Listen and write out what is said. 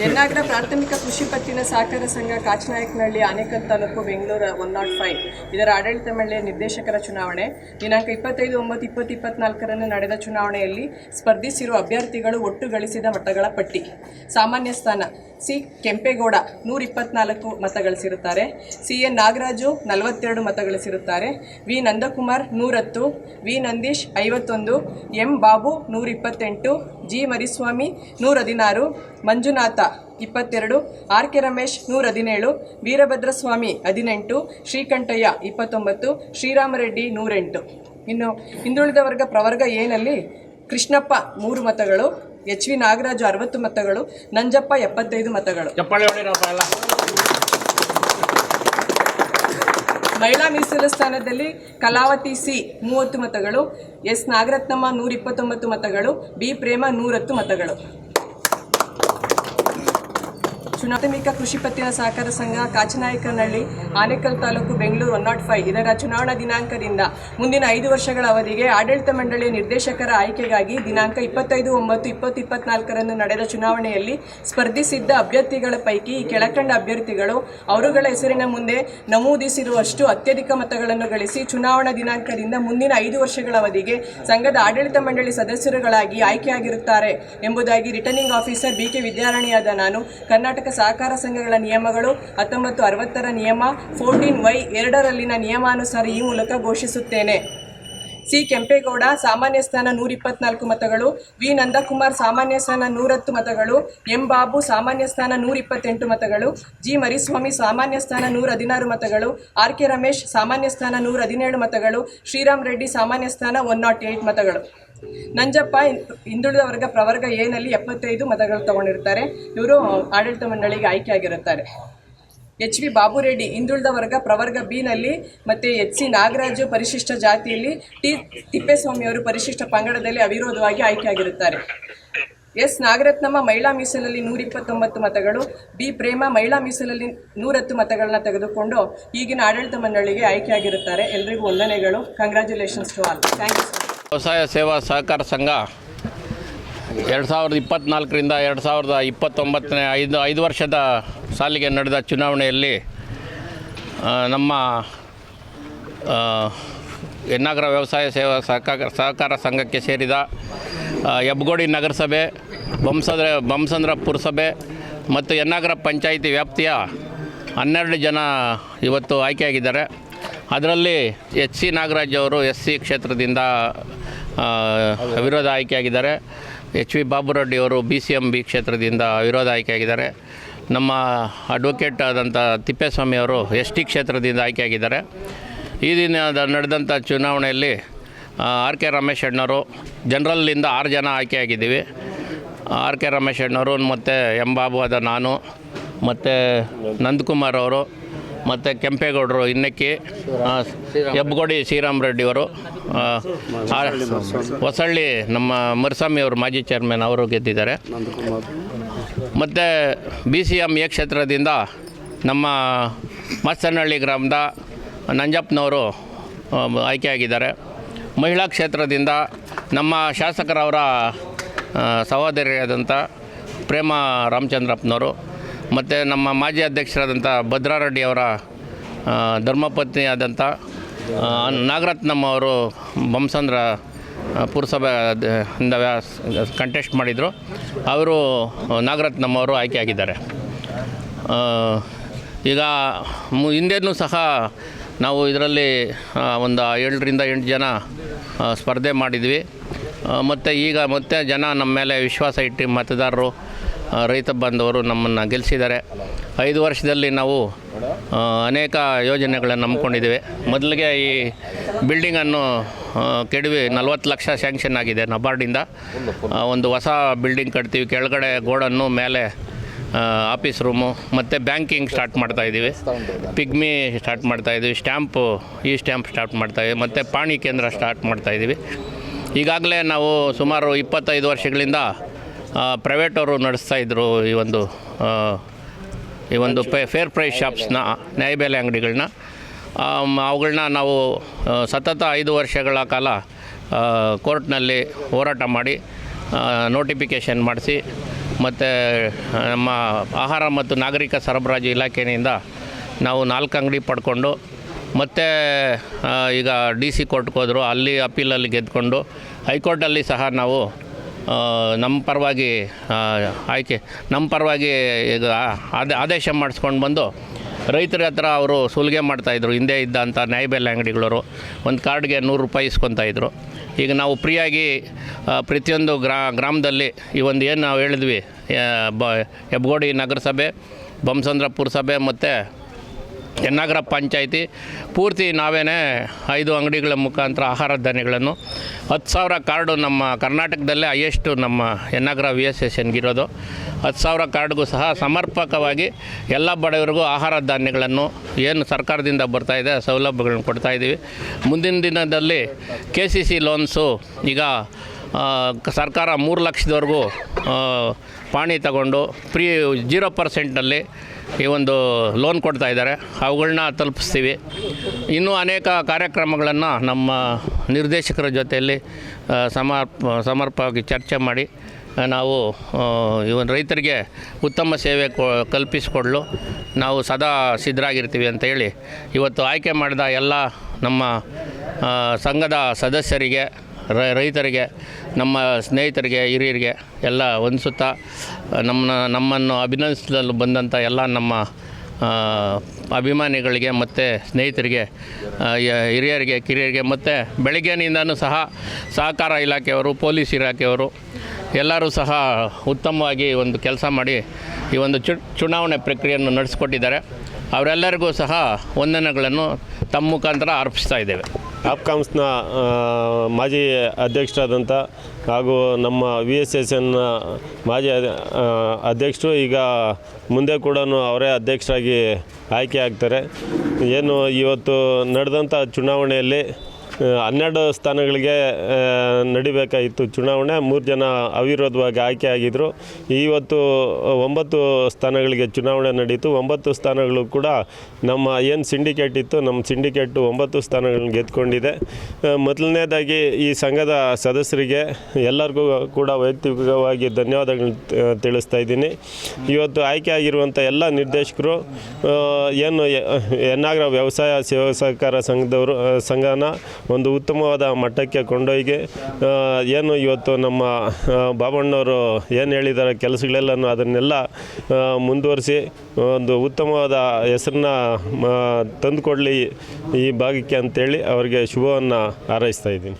ಯನ್ನಾಗರ ಪ್ರಾಥಮಿಕ ಕೃಷಿ ಪತ್ತಿನ ಸಹಕಾರ ಸಂಘ Kachanayakanahalli, Anekal taluk, Bengaluru, one naught five. ಇದರ ಆಡಳಿತ ಮಂಡಳಿಯ ನಿರ್ದೇಶಕರ ಚುನಾವಣೆ. ದಿನಾಂಕ ಇಪ್ಪತ್ತೈದು, ಒಂಬತ್ತು, ಇಪ್ಪತ್ತು, ಇಪ್ಪತ್ನಾಲ್ಕರಂದು ನಡೆದ ಚುನಾವಣೆಯಲ್ಲಿ ಸ್ಪರ್ಧಿಸಿರುವ ಅಭ್ಯರ್ಥಿಗಳು ಒಟ್ಟು ಗಳಿಸಿದ ಮಟ್ಟಗಳ ಪಟ್ಟಿ. ಸಾಮಾನ್ಯ ಸ್ಥಾನ. ಸಿ ಕೆಂಪೇಗೌಡ ನೂರ ಇಪ್ಪತ್ನಾಲ್ಕು ಮತಗಳಿಸಿರುತ್ತಾರೆ. ಸಿ ಎನ್ ನಾಗರಾಜು ನಲವತ್ತೆರಡು ಮತಗಳಿಸಿರುತ್ತಾರೆ. ವಿ ನಂದಕುಮಾರ್ ನೂರತ್ತು, ವಿ ನಂದೀಶ್ ಐವತ್ತೊಂದು, ಎಂ ಬಾಬು ನೂರ ಇಪ್ಪತ್ತೆಂಟು ಜಿ ಮರಿಸ್ವಾಮಿ ನೂರ ಹದಿನಾರು ಮಂಜುನಾಥ ಇಪ್ಪತ್ತೆರಡು, ಆರ್ ಕೆ ರಮೇಶ್ ನೂರ ಹದಿನೇಳು ವೀರಭದ್ರಸ್ವಾಮಿ ಹದಿನೆಂಟು, ಶ್ರೀಕಂಠಯ್ಯ ಇಪ್ಪತ್ತೊಂಬತ್ತು, ಶ್ರೀರಾಮರೆಡ್ಡಿ ನೂರೆಂಟು. ಇನ್ನು ಹಿಂದುಳಿದ ವರ್ಗ ಪ್ರವರ್ಗ ಏನಲ್ಲಿ ಕೃಷ್ಣಪ್ಪ ಮೂರು ಮತಗಳು ಎಚ್ ವಿ ನಾಗರಾಜು ಅರವತ್ತು ಮತಗಳು ನಂಜಪ್ಪ ಎಪ್ಪತ್ತೈದು ಮತಗಳು. ಮಹಿಳಾ ಮೀಸಲು ಸ್ಥಾನದಲ್ಲಿ ಕಲಾವತಿ ಸಿ ಮೂವತ್ತು ಮತಗಳು ಎಸ್ ನಾಗರತ್ನಮ್ಮ ನೂರ ಇಪ್ಪತ್ತೊಂಬತ್ತು ಮತಗಳು ಬಿ ಪ್ರೇಮ ನೂರತ್ತು ಮತಗಳು. ಚುನಾತ್ಮಿಕ ಕೃಷಿ ಪತ್ತಿನ ಸಹಕಾರ ಸಂಘ Kachanayakanahalli, Anekal taluk Bengaluru one naught five ಇದರ ಚುನಾವಣಾ ದಿನಾಂಕದಿಂದ ಮುಂದಿನ ಐದು ವರ್ಷಗಳ ಅವಧಿಗೆ ಆಡಳಿತ ಮಂಡಳಿಯ ನಿರ್ದೇಶಕರ ಆಯ್ಕೆಗಾಗಿ ದಿನಾಂಕ ಇಪ್ಪತ್ತೈದು, ಒಂಬತ್ತು, ಇಪ್ಪತ್ತು, ಇಪ್ಪತ್ನಾಲ್ಕರಂದು ನಡೆದ ಚುನಾವಣೆಯಲ್ಲಿ ಸ್ಪರ್ಧಿಸಿದ್ದ ಅಭ್ಯರ್ಥಿಗಳ ಪೈಕಿ ಈ ಕೆಳಕಂಡ ಅಭ್ಯರ್ಥಿಗಳು ಅವರುಗಳ ಹೆಸರಿನ ಮುಂದೆ ನಮೂದಿಸಿರುವಷ್ಟು ಅತ್ಯಧಿಕ ಮತಗಳನ್ನು ಗಳಿಸಿ ಚುನಾವಣಾ ದಿನಾಂಕದಿಂದ ಮುಂದಿನ ಐದು ವರ್ಷಗಳ ಅವಧಿಗೆ ಸಂಘದ ಆಡಳಿತ ಮಂಡಳಿ ಸದಸ್ಯರುಗಳಾಗಿ ಆಯ್ಕೆಯಾಗಿರುತ್ತಾರೆ. ಎಂಬುದಾಗಿ ರಿಟರ್ನಿಂಗ್ ಆಫೀಸರ್ ಬಿ ಕೆ ವಿದ್ಯಾರಾಣಿಯಾದ ನಾನು, ಕರ್ನಾಟಕ ಸಹಕಾರ ಸಂಘಗಳ ನಿಯಮಗಳು ಹತ್ತೊಂಬತ್ತು ಅರವತ್ತರ ನಿಯಮ ಫೋರ್ಟೀನ್ ವೈ ಎರಡರಲ್ಲಿನ ನಿಯಮಾನುಸಾರ ಈ ಮೂಲಕ ಘೋಷಿಸುತ್ತೇನೆ. ಸಿ. ಕೆಂಪೇಗೌಡ, ಸಾಮಾನ್ಯ ಸ್ಥಾನ ನೂರ ಇಪ್ಪತ್ನಾಲ್ಕು ಮತಗಳು. ವಿ. ನಂದಕುಮಾರ್, ಸಾಮಾನ್ಯ ಸ್ಥಾನ ನೂರತ್ತು ಮತಗಳು. ಎಂ. ಬಾಬು, ಸಾಮಾನ್ಯ ಸ್ಥಾನ ನೂರ ಇಪ್ಪತ್ತೆಂಟು ಮತಗಳು. ಜಿ. ಮರಿಸ್ವಾಮಿ, ಸಾಮಾನ್ಯ ಸ್ಥಾನ ನೂರ ಹದಿನಾರು ಮತಗಳು. ಆರ್. ಕೆ. ರಮೇಶ್, ಸಾಮಾನ್ಯ ಸ್ಥಾನ ನೂರ ಹದಿನೇಳು ಮತಗಳು. ಶ್ರೀರಾಮ್ ರೆಡ್ಡಿ, ಸಾಮಾನ್ಯ ಸ್ಥಾನ ಒನ್ ನಾಟ್ ಏಯ್ಟ್ ಮತಗಳು. ನಂಜಪ್ಪ ಹಿಂದುಳಿದ ವರ್ಗ ಪ್ರವರ್ಗ ಎನಲ್ಲಿ ಎಪ್ಪತ್ತೈದು ಮತಗಳು ತಗೊಂಡಿರ್ತಾರೆ ಇವರು ಆಡಳಿತ ಮಂಡಳಿಗೆ ಆಯ್ಕೆಯಾಗಿರುತ್ತಾರೆ. ಎಚ್ ವಿ ಬಾಬುರೆಡ್ಡಿ ಹಿಂದುಳಿದ ವರ್ಗ ಪ್ರವರ್ಗ ಬಿನಲ್ಲಿ ಮತ್ತು ಎಚ್ ಸಿ ನಾಗರಾಜು ಪರಿಶಿಷ್ಟ ಜಾತಿಯಲ್ಲಿ ಟಿ ತಿಪ್ಪೇಸ್ವಾಮಿಯವರು ಪರಿಶಿಷ್ಟ ಪಂಗಡದಲ್ಲಿ ಅವಿರೋಧವಾಗಿ ಆಯ್ಕೆಯಾಗಿರುತ್ತಾರೆ. ಎಸ್ ನಾಗರತ್ನಮ್ಮ ಮಹಿಳಾ ಮೀಸಲಲ್ಲಿ ನೂರ ಇಪ್ಪತ್ತೊಂಬತ್ತು ಮತಗಳು, ಬಿ ಪ್ರೇಮ ಮಹಿಳಾ ಮೀಸಲಲ್ಲಿ ನೂರತ್ತು ಮತಗಳನ್ನ ತೆಗೆದುಕೊಂಡು ಈಗಿನ ಆಡಳಿತ ಮಂಡಳಿಗೆ ಆಯ್ಕೆಯಾಗಿರುತ್ತಾರೆ. ಎಲ್ರಿಗೂ ವಂದನೆಗಳು. Congratulations to all thank you ವ್ಯವಸಾಯ ಸೇವಾ ಸಹಕಾರ ಸಂಘ ಎರಡು ಸಾವಿರದ ಇಪ್ಪತ್ತ್ನಾಲ್ಕರಿಂದ ಎರಡು ಸಾವಿರದ ಇಪ್ಪತ್ತೊಂಬತ್ತನೇ ಐದು ಐದು ವರ್ಷದ ಸಾಲಿಗೆ ನಡೆದ ಚುನಾವಣೆಯಲ್ಲಿ ನಮ್ಮ ಯನ್ನಾಗರ ವ್ಯವಸಾಯ ಸೇವಾ ಸಹಕಾರ ಸಹಕಾರ ಸಂಘಕ್ಕೆ ಸೇರಿದ ಎಬ್ಗೋಡಿ ನಗರಸಭೆ ಬಂಸಂದ್ರ ಬಂಸಂದ್ರ ಪುರಸಭೆ ಮತ್ತು ಯನ್ನಾಗರ ಪಂಚಾಯಿತಿ ವ್ಯಾಪ್ತಿಯ ಹನ್ನೆರಡು ಜನ ಇವತ್ತು ಆಯ್ಕೆಯಾಗಿದ್ದಾರೆ. ಅದರಲ್ಲಿ ಎಚ್ ಸಿ ನಾಗರಾಜ್ ಅವರು ಎಸ್ ಸಿ ಕ್ಷೇತ್ರದಿಂದ ಆ, ವಿರೋಧ ಆಯ್ಕೆಯಾಗಿದ್ದಾರೆ ಎಚ್ ವಿ ಬಾಬುರೆಡ್ಡಿ ಅವರು ಬಿ ಸಿ ಎಂ ಬಿ ಕ್ಷೇತ್ರದಿಂದ ಅವಿರೋಧ ಆಯ್ಕೆಯಾಗಿದ್ದಾರೆ ನಮ್ಮ ಅಡ್ವೊಕೇಟ್ ಆದಂಥ ತಿಪ್ಪೇಸ್ವಾಮಿ ಅವರು ಎಸ್ ಟಿ ಕ್ಷೇತ್ರದಿಂದ ಆಯ್ಕೆಯಾಗಿದ್ದಾರೆ. ಈ ದಿನ ನಡೆದಂಥ ಚುನಾವಣೆಯಲ್ಲಿ ಆರ್ ಕೆ ರಮೇಶ್ ಅಣ್ಣವರು ಜನರಲ್ಲಿಂದ ಆರು ಜನ ಆಯ್ಕೆಯಾಗಿದ್ದೀವಿ. ಆರ್ ಕೆ ರಮೇಶ್ ಅಣ್ಣವರು ಮತ್ತು ಎಂ ಬಾಬು ಆದ ನಾನು ಮತ್ತು ನಂದಕುಮಾರ್ ಅವರು ಮತ್ತು ಕೆಂಪೇಗೌಡರು ಇನ್ನಕ್ಕಿ ಹೆಬ್ಬಗೋಡಿ ಶ್ರೀರಾಮ್ ರೆಡ್ಡಿಯವರು ಹೊಸಳ್ಳಿ ನಮ್ಮ ಮರ್ಸ್ವಾಮಿ ಅವರು ಮಾಜಿ ಚೇರ್ಮನ್ ಅವರು ಗೆದ್ದಿದ್ದಾರೆ. ಮತ್ತು ಬಿ ಸಿ ಎಂ ಎ ಕ್ಷೇತ್ರದಿಂದ ನಮ್ಮ ಮಸ್ತನಹಳ್ಳಿ ಗ್ರಾಮದ ನಂಜಪ್ಪನವರು ಆಯ್ಕೆಯಾಗಿದ್ದಾರೆ. ಮಹಿಳಾ ಕ್ಷೇತ್ರದಿಂದ ನಮ್ಮ ಶಾಸಕರವರ ಸಹೋದರಿಯಾದಂಥ ಪ್ರೇಮ ರಾಮಚಂದ್ರಪ್ಪನವರು ಮತ್ತು ನಮ್ಮ ಮಾಜಿ ಅಧ್ಯಕ್ಷರಾದಂಥ ಭದ್ರಾರೆಡ್ಡಿ ಅವರ ಧರ್ಮಪತ್ನಿ ಆದಂಥ ನಾಗರತ್ನಮ್ಮ ಅವರು ಬಂಸಂದ್ರ ಪುರಸಭೆ ಕಂಟೆಸ್ಟ್ ಮಾಡಿದರು. ಅವರು ನಾಗರತ್ನಮ್ಮ ಅವರು ಆಯ್ಕೆಯಾಗಿದ್ದಾರೆ ಈಗ ಹಿಂದೆನೂ ಸಹ ನಾವು ಇದರಲ್ಲಿ ಒಂದು ಏಳರಿಂದ ಎಂಟು ಜನ ಸ್ಪರ್ಧೆ ಮಾಡಿದ್ವಿ. ಮತ್ತು ಈಗ ಮತ್ತೆ ಜನ ನಮ್ಮ ಮೇಲೆ ವಿಶ್ವಾಸ ಇಟ್ಟು ಮತದಾರರು ರೈತ ಬಾಂಧವರು ನಮ್ಮನ್ನು ಗೆಲ್ಲಿಸಿದ್ದಾರೆ ಐದು ವರ್ಷದಲ್ಲಿ ನಾವು ಅನೇಕ ಯೋಜನೆಗಳನ್ನು ನಂಬ್ಕೊಂಡಿದ್ದೇವೆ ಮೊದಲಿಗೆ ಈ ಬಿಲ್ಡಿಂಗನ್ನು ಕೆಡವಿ ನಲವತ್ತು ಲಕ್ಷ ಸ್ಯಾಂಕ್ಷನ್ ಆಗಿದೆ ನಬಾರ್ಡಿಂದ. ಒಂದು ಹೊಸ ಬಿಲ್ಡಿಂಗ್ ಕಟ್ತೀವಿ. ಕೆಳಗಡೆ ಗೋಡನ್ನು, ಮೇಲೆ ಆಫೀಸ್ ರೂಮು ಮತ್ತು ಬ್ಯಾಂಕಿಂಗ್ ಸ್ಟಾರ್ಟ್ ಮಾಡ್ತಾ ಇದ್ದೀವಿ. ಪಿಗ್ಮಿ ಸ್ಟಾರ್ಟ್ ಮಾಡ್ತಾ ಇದ್ದೀವಿ. ಸ್ಟ್ಯಾಂಪು ಈ ಸ್ಟ್ಯಾಂಪ್ ಸ್ಟಾರ್ಟ್ ಮಾಡ್ತಾ ಇದ್ದೀವಿ. ಮತ್ತು ಪಾಣಿ ಕೇಂದ್ರ ಸ್ಟಾರ್ಟ್ ಮಾಡ್ತಾ ಇದ್ದೀವಿ. ಈಗಾಗಲೇ ನಾವು ಸುಮಾರು ಇಪ್ಪತ್ತೈದು ವರ್ಷಗಳಿಂದ ಪ್ರೈವೇಟ್ ಅವರು ನಡೆಸ್ತಾ ಇದ್ದರು ಈ ಒಂದು ಈ ಒಂದು ಪೇ ಫೇರ್ ಪ್ರೈಸ್ ಶಾಪ್ಸ್ನ ನ್ಯಾಯಬೆಲೆ. ಅಂಗಡಿಗಳನ್ನ. ಅವುಗಳನ್ನ ನಾವು ಸತತ ಐದು ವರ್ಷಗಳ ಕಾಲ ಕೋರ್ಟ್ನಲ್ಲಿ ಹೋರಾಟ ಮಾಡಿ ನೋಟಿಫಿಕೇಷನ್ ಮಾಡಿಸಿ ಮತ್ತು ನಮ್ಮ ಆಹಾರ ಮತ್ತು ನಾಗರಿಕ ಸರಬರಾಜು ಇಲಾಖೆಯಿಂದ ನಾವು ನಾಲ್ಕು ಅಂಗಡಿ ಪಡ್ಕೊಂಡು ಮತ್ತು ಈಗ ಡಿ ಸಿ ಕೋರ್ಟ್ಗೆ ಹೋದರು ಅಲ್ಲಿ ಅಪೀಲಲ್ಲಿ ಗೆದ್ಕೊಂಡು ಹೈಕೋರ್ಟಲ್ಲಿ ಸಹ ನಾವು ನಮ್ಮ ಪರವಾಗಿ ಆಯ್ಕೆ ನಮ್ಮ ಪರವಾಗಿ ಇದು ಆದ, ಆದೇಶ ಮಾಡಿಸ್ಕೊಂಡು ಬಂದು ರೈತರ ಹತ್ರ ಅವರು ಸುಲಿಗೆ ಮಾಡ್ತಾಯಿದ್ರು ಹಿಂದೆ ಇದ್ದಂಥ ನ್ಯಾಯಬೆಲೆ ಅಂಗಡಿಗಳವರು ಒಂದು ಕಾರ್ಡ್ಗೆ ನೂರು ರೂಪಾಯಿ ಇಸ್ಕೊತಾಯಿದ್ರು ಈಗ ನಾವು ಫ್ರೀಯಾಗಿ ಪ್ರತಿಯೊಂದು ಗ್ರಾ, ಗ್ರಾಮದಲ್ಲಿ ಈ ಒಂದು ಏನು ನಾವು ಹೇಳಿದ್ವಿ ಬ, ಹೆಬ್ಗೋಡಿ ನಗರಸಭೆ ಬೊಮ್ಮಸಂದ್ರ ಪುರಸಭೆ ಮತ್ತು ಎನ್ನಾಗರ ಪಂಚಾಯಿತಿ. ಪೂರ್ತಿ ನಾವೇ ಐದು ಅಂಗಡಿಗಳ ಮುಖಾಂತರ ಆಹಾರ ಧಾನ್ಯಗಳನ್ನು, ಹತ್ತು ಸಾವಿರ ಕಾರ್ಡು ನಮ್ಮ ಕರ್ನಾಟಕದಲ್ಲೇ ಹೈಯೆಸ್ಟು ನಮ್ಮ ಎನ್ನಾಗರ ವಿ ಎಸ್ ಎನ್ಗಿರೋದು ಹತ್ತು ಸಾವಿರ ಕಾರ್ಡ್ಗೂ ಸಹ ಸಮರ್ಪಕವಾಗಿ ಎಲ್ಲ ಬಡವರಿಗೂ ಆಹಾರ ಧಾನ್ಯಗಳನ್ನು ಏನು ಸರ್ಕಾರದಿಂದ ಬರ್ತಾಯಿದೆ ಸೌಲಭ್ಯಗಳನ್ನು ಕೊಡ್ತಾ ಇದ್ದೀವಿ. ಮುಂದಿನ ದಿನದಲ್ಲಿ ಕೆ ಸಿ ಸಿ ಲೋನ್ಸು ಈಗ ಸರ್ಕಾರ ಮೂರು ಲಕ್ಷದವರೆಗೂ ಪಾಣಿ ತಗೊಂಡು ಫ್ರೀ ಜೀರೋ ಪರ್ಸೆಂಟ್ನಲ್ಲಿ ಈ ಒಂದು ಲೋನ್ ಕೊಡ್ತಾ ಇದ್ದಾರೆ. ಅವುಗಳನ್ನ ತಲುಪಿಸ್ತೀವಿ. ಇನ್ನೂ ಅನೇಕ ಕಾರ್ಯಕ್ರಮಗಳನ್ನು ನಮ್ಮ ನಿರ್ದೇಶಕರ ಜೊತೆಯಲ್ಲಿ ಸಮರ್ಪ, ಸಮರ್ಪವಾಗಿ ಚರ್ಚೆ ಮಾಡಿ ನಾವು ಇವನ್ ರೈತರಿಗೆ ಉತ್ತಮ ಸೇವೆ ಕಲ್ಪಿಸಿಕೊಡಲು. ನಾವು ಸದಾ ಸಿದ್ಧರಾಗಿರ್ತೀವಿ ಅಂತ ಹೇಳಿ, ಇವತ್ತು ಆಯ್ಕೆ ಮಾಡಿದ ಎಲ್ಲ ನಮ್ಮ ಸಂಘದ ಸದಸ್ಯರಿಗೆ ರೈತರಿಗೆ, ನಮ್ಮ ಸ್ನೇಹಿತರಿಗೆ, ಹಿರಿಯರಿಗೆ ಎಲ್ಲ ಹೊಂದಿಸುತ್ತಾ ನಮ್ಮನ್ನ, ನಮ್ಮನ್ನು ಅಭಿನಂದಿಸಲು ಬಂದಂಥ ಎಲ್ಲ ನಮ್ಮ ಅಭಿಮಾನಿಗಳಿಗೆ ಮತ್ತು ಸ್ನೇಹಿತರಿಗೆ ಹಿರಿಯರಿಗೆ, ಕಿರಿಯರಿಗೆ ಮತ್ತು ಬೆಳಗ್ಗೆನಿಂದನೂ ಸಹ ಸಹಕಾರ ಇಲಾಖೆಯವರು, ಪೊಲೀಸ್ ಇಲಾಖೆಯವರು ಎಲ್ಲರೂ ಸಹ ಉತ್ತಮವಾಗಿ ಒಂದು ಕೆಲಸ ಮಾಡಿ ಈ ಒಂದು ಚು, ಚುನಾವಣೆ ಪ್ರಕ್ರಿಯೆಯನ್ನು ನಡೆಸಿಕೊಟ್ಟಿದ್ದಾರೆ. ಅವರೆಲ್ಲರಿಗೂ ಸಹ ವಂದನೆಗಳನ್ನು ತಮ್ಮ ಮುಖಾಂತರ ಅರ್ಪಿಸ್ತಾ ಇದ್ದೇವೆ. ಆಪ್ಕಾಮ್ಸ್ನ ಮಾಜಿ ಅಧ್ಯಕ್ಷರಾದಂಥ ಹಾಗೂ ನಮ್ಮ ವಿ ಎಸ್ ಎಸ್ ಎನ್ನ ಮಾಜಿ ಅಧ್ಯಕ್ಷರು ಈಗ ಮುಂದೆ ಕೂಡ ಅವರೇ ಅಧ್ಯಕ್ಷರಾಗಿ ಆಯ್ಕೆ ಆಗ್ತಾರೆ. ಏನು ಇವತ್ತು ನಡೆದಂಥ ಚುನಾವಣೆಯಲ್ಲಿ ಹನ್ನೆರಡು ಸ್ಥಾನಗಳಿಗೆ ನಡಿಬೇಕಾಗಿತ್ತು ಚುನಾವಣೆ. ಮೂರು ಜನ ಅವಿರೋಧವಾಗಿ ಆಯ್ಕೆ ಆಗಿದ್ದರು ಇವತ್ತು ಒಂಬತ್ತು ಸ್ಥಾನಗಳಿಗೆ ಚುನಾವಣೆ ನಡೀತು. ಒಂಬತ್ತು ಸ್ಥಾನಗಳು ಕೂಡ ನಮ್ಮ ಏನು ಸಿಂಡಿಕೇಟ್ ಇತ್ತು. ನಮ್ಮ ಸಿಂಡಿಕೇಟು ಒಂಬತ್ತು ಸ್ಥಾನಗಳನ್ನ ಗೆದ್ಕೊಂಡಿದೆ. ಆ, ಮೊದಲನೇದಾಗಿ ಈ ಸಂಘದ ಸದಸ್ಯರಿಗೆ ಎಲ್ಲರಿಗೂ ಕೂಡ ವೈಯಕ್ತಿಕವಾಗಿ ಧನ್ಯವಾದಗಳನ್ನ ತ- ತಿಳಿಸ್ತಾ ಇದ್ದೀನಿ. ಇವತ್ತು ಆಯ್ಕೆ ಆಗಿರುವಂಥ ಎಲ್ಲ ನಿರ್ದೇಶಕರು ಏನು ಎನ್ನಾಗ್ರ ವ್ಯವಸಾಯ ಸೇವಾ ಸಹಕಾರ ಸಂಘದವರು ಸಂಘನ ಒಂದು ಉತ್ತಮವಾದ ಮಟ್ಟಕ್ಕೆ ಕೊಂಡೊಯ್ಗೆ ಏನು ಇವತ್ತು ನಮ್ಮ ಬಾಬಣ್ಣವರು ಏನು ಹೇಳಿದ್ದಾರೆ ಕೆಲಸಗಳೆಲ್ಲನೂ ಅದನ್ನೆಲ್ಲ ಮುಂದುವರಿಸಿ, ಒಂದು ಉತ್ತಮವಾದ ಹೆಸರನ್ನ ತಂದುಕೊಡಲಿ ಈ ಭಾಗಕ್ಕೆ ಅಂತೇಳಿ ಅವರಿಗೆ ಶುಭವನ್ನು ಹಾರೈಸ್ತಾ ಇದ್ದೀನಿ.